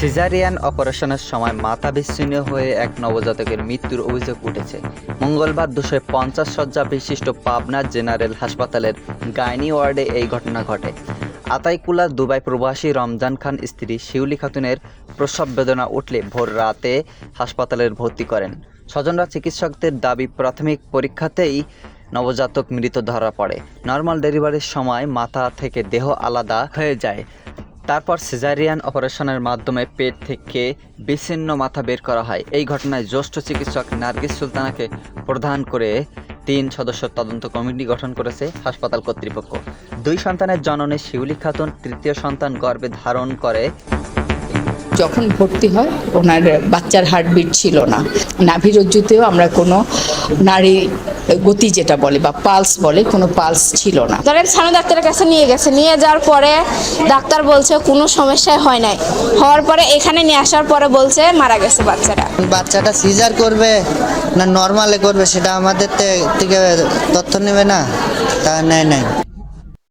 Caesarean অপারেশনের সময় মাথা বিচ্ছিন্ন হয়ে এক নবজাতকের মৃত্যুর অভিযোগ উঠেছে। মঙ্গলবার দুশো পঞ্চাশ শয্যা বিশিষ্ট পাবনা জেনারেল হাসপাতালের গাইনি ওয়ার্ডে এই ঘটনা ঘটে। আতাইকুলা দুবাই প্রবাসী রমজান খান স্ত্রী শিউলি খাতুনের প্রসব বেদনা উঠলে ভোর রাতে হাসপাতালের ভর্তি করেন। স্বজনরা চিকিৎসকদের দাবি, প্রাথমিক পরীক্ষাতেই নবজাতক মৃত ধরা পড়ে। নর্মাল ডেলিভারির সময় মাথা থেকে দেহ আলাদা হয়ে যায়। তারপর সিজারিয়ান অপারেশনের মাধ্যমে পেট থেকে বিচ্ছিন্ন মাথা বের করা হয়। এই ঘটনায় জ্যেষ্ঠ চিকিৎসক নার্গিস সুলতানাকে প্রধান করে তিন সদস্য তদন্ত কমিটি গঠন করেছে হাসপাতাল কর্তৃপক্ষ। দুই সন্তানের জননে শিউলি খাতুন তৃতীয় সন্তান গর্ভে ধারণ করে। যখন ভর্তি হয়, ওনার বাচ্চার হার্টবিট ছিল না। নাভিরজ্জুতেও আমরা কোনো নারী গতি যেটা বলে বা পালস বলে কোনো পালস ছিল না। ধরেন সানু ডাক্তারের কাছে নিয়ে গেছে নিয়ে যাওয়ার পরে ডাক্তার বলছে কোনো সমস্যাই হয় নাই। হওয়ার পরে এখানে নিয়ে আসার পরে বলছে মারা গেছে বাচ্চাটা। বাচ্চাটা সিজার করবে না নর্মালে করবে সেটা আমাদের থেকে তথ্য নেবে না? তা নেয় নাই।